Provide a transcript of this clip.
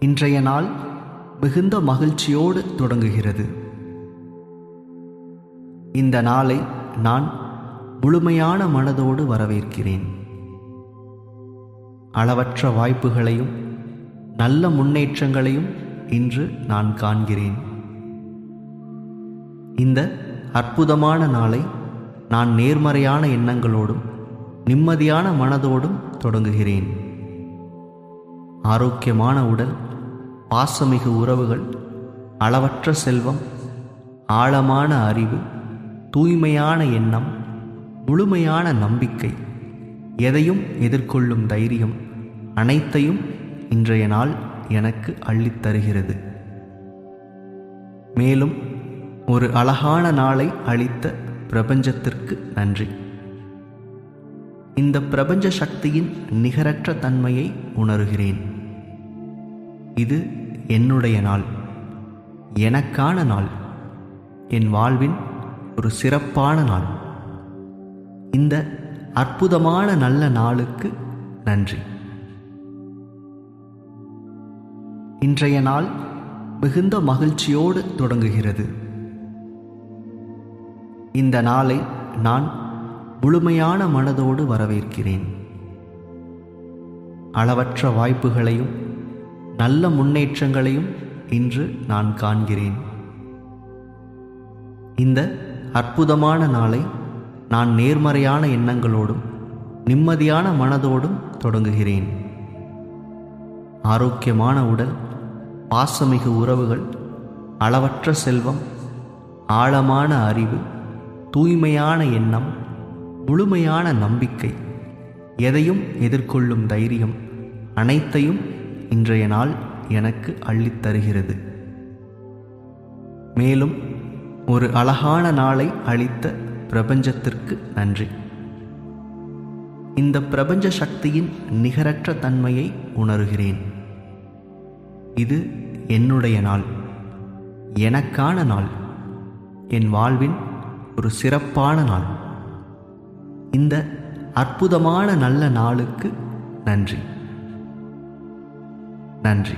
இன்றைய நாள் மிகுந்த மகிழ்ச்சியோடு தொடங்குகிறது. இந்த நாளை நான் முழுமையான மனதோடு வரவேற்கிறேன். அளவற்ற வாய்ப்புகளையும் நல்ல முன்னேற்றங்களையும் இன்று நான் காண்கிறேன். இந்த அற்புதமான நாளை நான் நேர்மறையான எண்ணங்களோடும் நிம்மதியான மனதோடும் தொடங்குகிறேன். ஆரோக்கியமான உடல் பாசமிகு உறவுகள் அளவற்ற செல்வம் ஆழமான அறிவு தூய்மையான எண்ணம் முழுமையான நம்பிக்கை எதையும் எதிர்கொள்ளும் தைரியம் அனைத்தையும் இன்றைய நாள் எனக்கு அள்ளித்தருகிறது மேலும் ஒரு அழகான நாளை அளித்த பிரபஞ்சத்திற்கு நன்றி. இந்த பிரபஞ்ச சக்தியின் நிகரற்ற தன்மையை உணர்கிறேன். இது என்னுடைய நாள். எனக்கான நாள். என் வாழ்வின் ஒரு சிறப்பான நாள். இந்த அற்புதமான நல்ல நாளுக்கு நன்றி. இன்றைய நாள் மிகுந்த மகிழ்ச்சியோடு தொடங்குகிறது. இந்த நாளை நான் முழுமையான மனதோடு வரவேற்கிறேன். அளவற்ற வாய்ப்புகளையும் நல்ல முன்னேற்றங்களையும் இன்று நான் காண்கிறேன். இந்த அற்புதமான நாளை நான் நேர்மறையான எண்ணங்களோடும் நிம்மதியான மனதோடும் தொடங்குகிறேன். ஆரோக்கியமான உடல் பாசமிகு உறவுகள் அளவற்ற செல்வம் ஆழமான அறிவு தூய்மையான எண்ணம் முழுமையான நம்பிக்கை எதையும் எதிர்கொள்ளும் தைரியம் அனைத்தையும் இன்றைய நாள் எனக்கு அள்ளித் தருகிறது. மேலும் ஒரு அழகான நாளை அளித்த பிரபஞ்சத்திற்கு நன்றி. இந்த பிரபஞ்ச சக்தியின் நிகரற்ற தன்மையை உணர்கிறேன். இது என்னுடைய நாள் எனக்கான நாள் என் வாழ்வின் ஒரு சிறப்பான நாள். இந்த அற்புதமான நல்ல நாளுக்கு நன்றி. நன்றி.